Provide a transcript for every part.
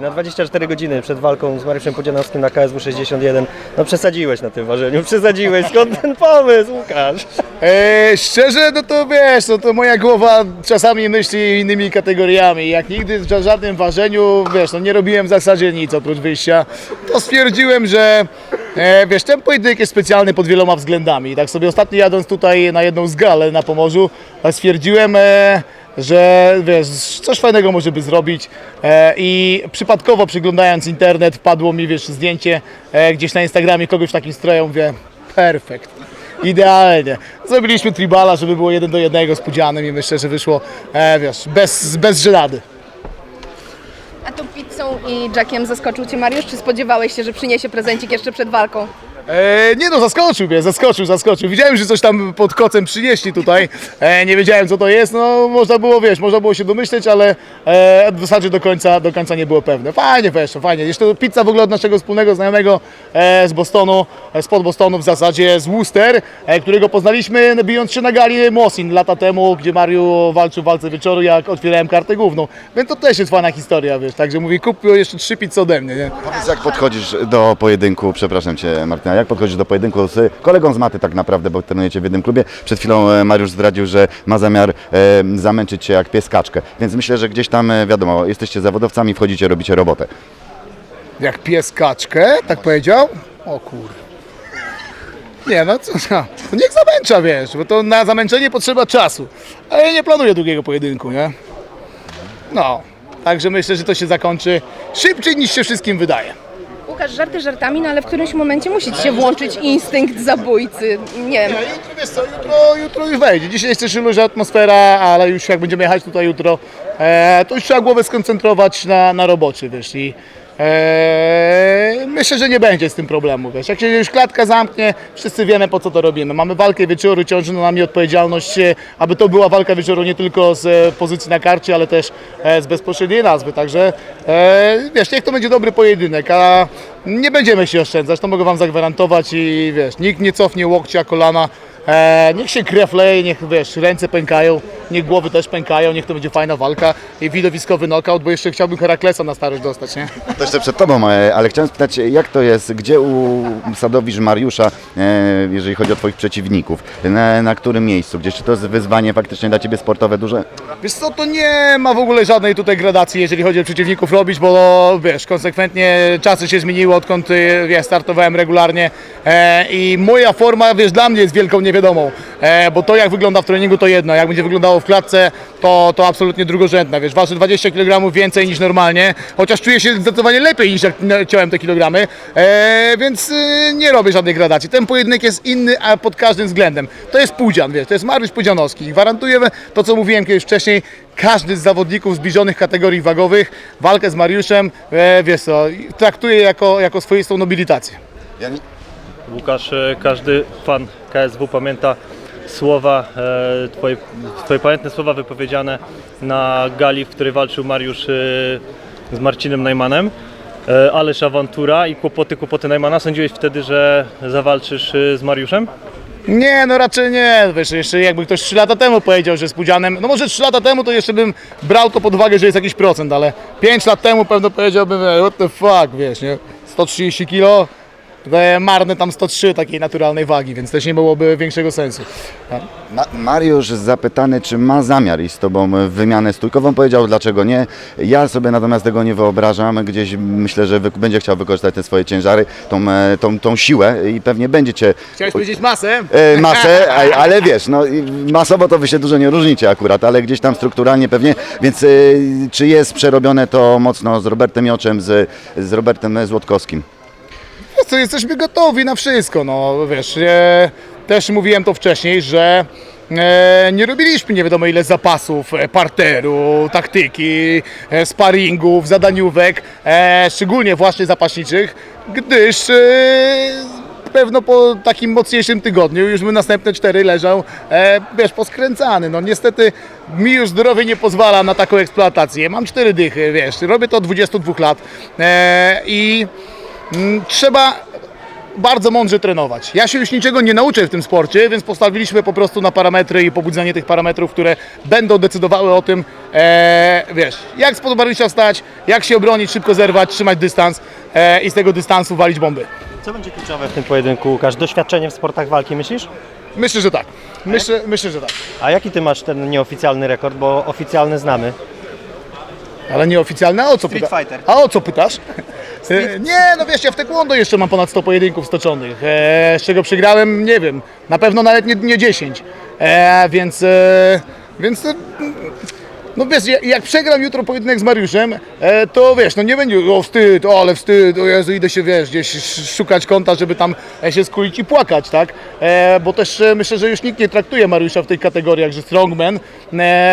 Na 24 godziny przed walką z Mariuszem Podzianowskim na KSW 61. No przesadziłeś na tym ważeniu, przesadziłeś. Skąd ten pomysł, Łukasz? E, szczerze, no to wiesz, no to moja głowa czasami myśli innymi kategoriami. Jak nigdy w żadnym ważeniu, wiesz, no nie robiłem w zasadzie nic oprócz wyjścia, to stwierdziłem, że e, wiesz, ten pojedynek jest specjalny pod wieloma względami. Tak sobie ostatnio jadąc tutaj na jedną z gal na Pomorzu, tak stwierdziłem, e, że wiesz, coś fajnego może by zrobić e, i przypadkowo przyglądając internet wpadło mi, wiesz, zdjęcie e, gdzieś na Instagramie kogoś w takim stroju, mówię, perfekt. Idealnie. Zrobiliśmy tribala, żeby było jeden do jednego z Pudzianem i myślę, że wyszło, e, wiesz, bez, bez żelady. A tą pizzą i Jackiem zaskoczył Cię Mariusz, czy spodziewałeś się, że przyniesie prezencik jeszcze przed walką? E, nie no, zaskoczył mnie, zaskoczył, zaskoczył. Widziałem, że coś tam pod kocem przynieśli tutaj. E, nie wiedziałem co to jest, no można było, wiesz, można było się domyśleć, ale e, w zasadzie do końca, do końca nie było pewne. Fajnie, wiesz, fajnie. Jeszcze pizza w ogóle od naszego wspólnego znajomego e, z Bostonu, e, spod Bostonu w zasadzie, z Worcester, e, którego poznaliśmy bijąc się na gali Mosin lata temu, gdzie Mariu walczył w walce wieczoru, jak otwierałem kartę główną. Więc to też jest fajna historia, wiesz, także mówi, kup jeszcze trzy pizze ode mnie, nie? Powiedz, jak podchodzisz do pojedynku, przepraszam Cię Martyna, jak podchodzisz do pojedynku z kolegą z maty tak naprawdę, bo trenujecie w jednym klubie. Przed chwilą e, Mariusz zdradził, że ma zamiar e, zamęczyć Cię jak pies kaczkę, więc myślę, że gdzieś tam, e, wiadomo, jesteście zawodowcami, wchodzicie, robicie robotę. Jak pies kaczkę, tak powiedział? O kur... Nie no, co, no, niech zamęcza, wiesz, bo to na zamęczenie potrzeba czasu. Ale ja nie planuję długiego pojedynku, nie? No, także myślę, że to się zakończy szybciej niż się wszystkim wydaje. Łukasz, żarty żartami, no ale w którymś momencie musi Ci się włączyć instynkt zabójcy. Nie wiem, wiesz co, jutro, jutro już wejdzie. Dzisiaj jeszcze się luźna atmosfera, ale już jak będziemy jechać tutaj jutro, e, to już trzeba głowę skoncentrować na, na robocie, wiesz, i e, myślę, że nie będzie z tym problemu, wiesz. Jak się już klatka zamknie, wszyscy wiemy po co to robimy. Mamy walkę wieczoru, ciąży na nami odpowiedzialność, e, aby to była walka wieczoru nie tylko z e, pozycji na karcie, ale też e, z bezpośredniej nazwy, także e, wiesz, niech to będzie dobry pojedynek, a nie będziemy się oszczędzać, to mogę Wam zagwarantować i wiesz, nikt nie cofnie łokcia, kolana, e, niech się krew leje, niech wiesz, ręce pękają, niech głowy też pękają, niech to będzie fajna walka i widowiskowy knockout, bo jeszcze chciałbym Heraklesa na starość dostać, nie? To jeszcze przed Tobą, e, ale chciałem spytać, jak to jest, gdzie usadowisz Mariusza, e, jeżeli chodzi o Twoich przeciwników? Na, na którym miejscu? Gdzieś czy to jest wyzwanie faktycznie dla Ciebie sportowe duże? Wiesz co, to nie ma w ogóle żadnej tutaj gradacji, jeżeli chodzi o przeciwników robić, bo wiesz, konsekwentnie czasy się zmieniły, odkąd y, ja startowałem regularnie e, i moja forma, wiesz, dla mnie jest wielką niewiadomą, e, bo to jak wygląda w treningu to jedno, jak będzie wyglądało w klatce, to, to absolutnie drugorzędne, wiesz, waży 20 kg więcej niż normalnie, chociaż czuję się zdecydowanie lepiej niż jak no, ciąłem te kilogramy, e, więc y, nie robię żadnej gradacji. Ten pojedynek jest inny a pod każdym względem. To jest Pudzian, wiesz, to jest Mariusz Pudzianowski. Gwarantuję to, co mówiłem kiedyś wcześniej, każdy z zawodników zbliżonych kategorii wagowych walkę z Mariuszem, e, wiesz co, traktuje jako, jako swoistą nobilitację. Łukasz, e, każdy fan KSW pamięta słowa, e, twoje, twoje pamiętne słowa wypowiedziane na gali, w której walczył Mariusz e, z Marcinem Najmanem. E, Ależ awantura i kłopoty, kłopoty Najmana. Sądziłeś wtedy, że zawalczysz e, z Mariuszem? Nie, no raczej nie. Wiesz, jeszcze jakby ktoś 3 lata temu powiedział, że z Pudzianem, no może 3 lata temu to jeszcze bym brał to pod uwagę, że jest jakiś procent, ale 5 lat temu pewno powiedziałbym, what the fuck, wiesz, nie? 130 kilo, e, marne tam 103 takiej naturalnej wagi, więc też nie byłoby większego sensu. Ma, Mariusz zapytany, czy ma zamiar iść z Tobą w wymianę stójkową, powiedział dlaczego nie. Ja sobie natomiast tego nie wyobrażam. Gdzieś myślę, że będzie chciał wykorzystać te swoje ciężary, tą, e, tą, tą siłę i pewnie będziecie Chciałeś powiedzieć masę? e, masę, ale wiesz, no masowo to wy się dużo nie różnicie akurat, ale gdzieś tam strukturalnie pewnie, więc e, czy jest przerobione to mocno z Robertem Joczem, z, z Robertem Złotkowskim? Co, jesteśmy gotowi na wszystko, no wiesz, e, też mówiłem to wcześniej, że e, nie robiliśmy nie wiadomo ile zapasów, e, parteru, taktyki, e, sparingów, zadaniówek, e, szczególnie właśnie zapaśniczych, gdyż e, pewno po takim mocniejszym tygodniu już bym następne cztery leżał, e, wiesz, poskręcany. No niestety mi już zdrowie nie pozwala na taką eksploatację. Mam cztery dychy, wiesz, robię to od 22 lat e, i trzeba bardzo mądrze trenować. Ja się już niczego nie nauczę w tym sporcie, więc postawiliśmy po prostu na parametry i pobudzenie tych parametrów, które będą decydowały o tym, e, wiesz, jak spod Mariusza wstać, jak się obronić, szybko zerwać, trzymać dystans e, i z tego dystansu walić bomby. Co będzie kluczowe w tym pojedynku, Łukasz? Doświadczenie w sportach walki, myślisz? Myślę, że tak. Myślę, myślę, że tak. A jaki ty masz ten nieoficjalny rekord, bo oficjalny znamy? Ale nieoficjalne, a o co pytasz? Fighter. A o co pytasz? E, Nie, no wiesz, ja w taekwondo jeszcze mam ponad 100 pojedynków stoczonych, e, z czego przegrałem, nie wiem, na pewno nawet nie, nie 10, e, więc, e, więc e, no wiesz, ja- jak przegram jutro pojedynek z Mariuszem, e, to wiesz, no nie będzie, o wstyd, o ale wstyd, o Jezu, idę się, wiesz, gdzieś sz- szukać kąta, żeby tam e, się skulić i płakać, tak? E, bo też myślę, że już nikt nie traktuje Mariusza w tych kategoriach, że strongman,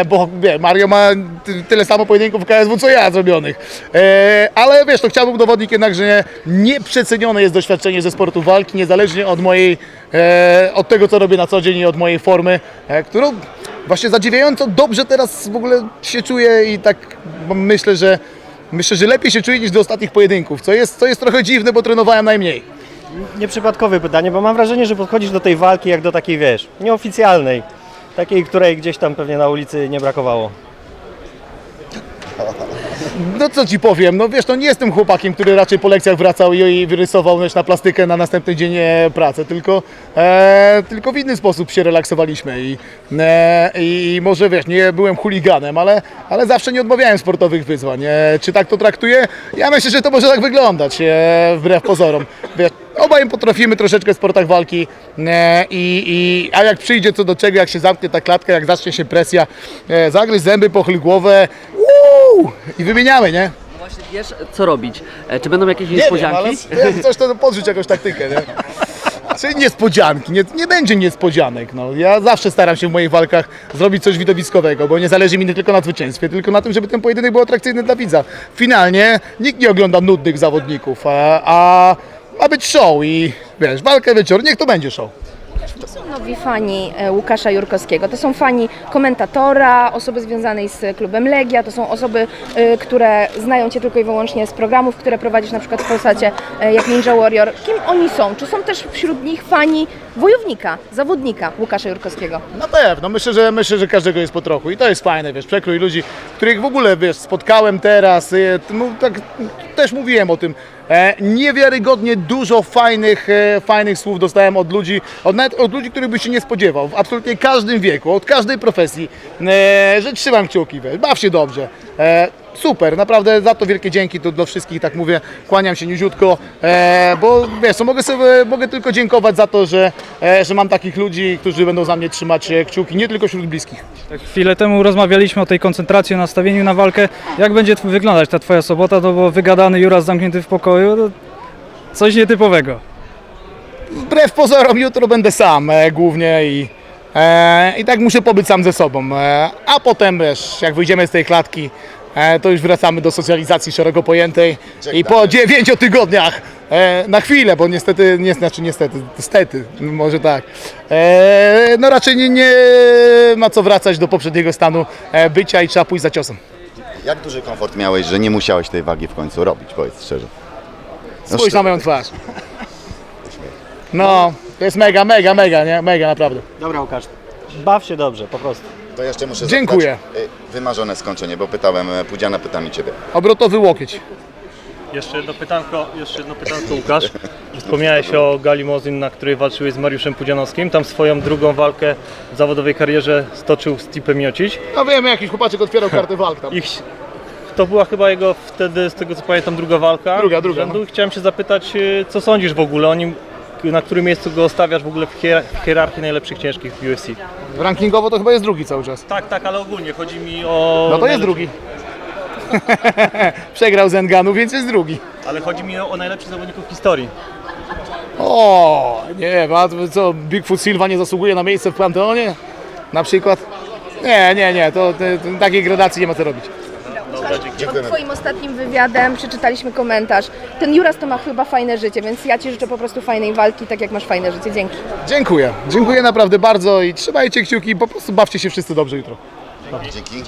bo wie, Mario ma ty, tyle samo pojedynków w KSW, co ja zrobionych. Ale wiesz, to chciałbym udowodnić jednak, że nieprzecenione jest doświadczenie ze sportu walki, niezależnie od mojej, od tego, co robię na co dzień i od mojej formy, którą właśnie zadziwiająco dobrze teraz w ogóle się czuję i tak myślę, że myślę, że lepiej się czuję niż do ostatnich pojedynków, co jest, co jest trochę dziwne, bo trenowałem najmniej. Nieprzypadkowe pytanie, bo mam wrażenie, że podchodzisz do tej walki jak do takiej, wiesz, nieoficjalnej. Takiej, której gdzieś tam pewnie na ulicy nie brakowało. No co ci powiem, no wiesz, no nie jestem chłopakiem, który raczej po lekcjach wracał i, wyrysował na plastykę na następny dzień e, pracę, tylko, e, tylko w inny sposób się relaksowaliśmy i, e, i może wiesz, nie byłem chuliganem, ale, ale zawsze nie odmawiałem sportowych wyzwań. E, czy tak to traktuję? Ja myślę, że to może tak wyglądać, e, wbrew pozorom. Wiesz, obaj potrafimy troszeczkę w sportach walki, e, i, i, a jak przyjdzie co do czego, jak się zamknie ta klatka, jak zacznie się presja, e, zagryź zęby, pochyl głowę, uuu, i wymieniamy, nie? No właśnie wiesz, co robić. E, Czy będą jakieś Nie wiem, niespodzianki? ale jak coś to podrzuć jakąś taktykę, nie? Czyli niespodzianki, nie, nie będzie niespodzianek. No. Ja zawsze staram się w moich walkach zrobić coś widowiskowego, bo nie zależy mi nie tylko na zwycięstwie, tylko na tym, żeby ten pojedynek był atrakcyjny dla widza. Finalnie nikt nie ogląda nudnych zawodników, a, a ma być show i wiesz, walka wieczór, niech to będzie show. To są nowi fani e, Łukasza Jurkowskiego. To są fani komentatora, osoby związanej z klubem Legia, to są osoby, e, które znają Cię tylko i wyłącznie z programów, które prowadzisz na przykład w Polsacie, e, jak Ninja Warrior. Kim oni są? Czy są też wśród nich fani wojownika, zawodnika Łukasza Jurkowskiego? Na pewno, myślę, że myślę, że każdego jest po trochu i to jest fajne, wiesz, przekrój ludzi, których w ogóle, wiesz, spotkałem teraz, no, tak, też mówiłem o tym, niewiarygodnie dużo fajnych, e, fajnych słów dostałem od ludzi, od, nawet od ludzi, których byś się nie spodziewał, w absolutnie każdym wieku, od każdej profesji, e, że trzymam kciuki, baw się dobrze. Super, naprawdę za to wielkie dzięki to dla wszystkich, tak mówię, kłaniam się niziutko, e, bo wiesz, co, mogę, sobie, mogę tylko dziękować za to, że, e, że mam takich ludzi, którzy będą za mnie trzymać e, kciuki, nie tylko wśród bliskich. Tak, chwilę temu rozmawialiśmy o tej koncentracji, o nastawieniu na walkę. Jak będzie wyglądać ta twoja sobota? To było wygadany Juras zamknięty w pokoju. To coś nietypowego. Wbrew pozorom jutro będę sam e, głównie i, e, i tak muszę pobyć sam ze sobą, e, a potem wiesz, jak wyjdziemy z tej klatki, e, to już wracamy do socjalizacji szeroko pojętej i po dziewięciu tygodniach e, na chwilę, bo niestety, nie, znaczy niestety, stety, może tak, e, no raczej nie, nie ma co wracać do poprzedniego stanu e, bycia i trzeba pójść za ciosem. Jak duży komfort miałeś, że nie musiałeś tej wagi w końcu robić, powiedz szczerze. No Spójrz na moją twarz. No, to jest mega, mega, mega, nie? Mega naprawdę. Dobra Łukasz, baw się dobrze, po prostu. To jeszcze muszę Dziękuję. zapytać, y, wymarzone skończenie, bo pytałem e, Pudziana, pytam i Ciebie. Obrotowy łokieć. Jeszcze jedno pytanko, jeszcze jedno pytanko Łukasz. Wspomniałeś o Gali Mozin, na której walczyłeś z Mariuszem Pudzianowskim. Tam swoją drugą walkę w zawodowej karierze stoczył z Tipem Miocić. No wiemy, jakiś chłopaczek otwierał kartę walk tam. Ich, to była chyba jego wtedy, z tego co pamiętam, druga walka. Druga, druga, rzędu. Chciałem się zapytać, y, co sądzisz w ogóle o nim? Na którym miejscu go stawiasz w ogóle w hier- w hierarchii najlepszych ciężkich w UFC? Rankingowo to chyba jest drugi cały czas. Tak, tak, ale ogólnie chodzi mi o... No to jest drugi. Przegrał z Enganu, więc jest drugi. Ale chodzi mi o, o najlepszych zawodników w historii. O, nie, a co, Bigfoot Silva nie zasługuje na miejsce w Panteonie? Na przykład? Nie, nie, nie, to, to, to takiej gradacji nie ma co robić. Pod Twoim ostatnim wywiadem przeczytaliśmy komentarz. Ten Juras to ma chyba fajne życie, więc ja Ci życzę po prostu fajnej walki, tak jak masz fajne życie. Dzięki. Dziękuję, dziękuję naprawdę bardzo i trzymajcie kciuki, po prostu bawcie się wszyscy dobrze jutro. Dzięki.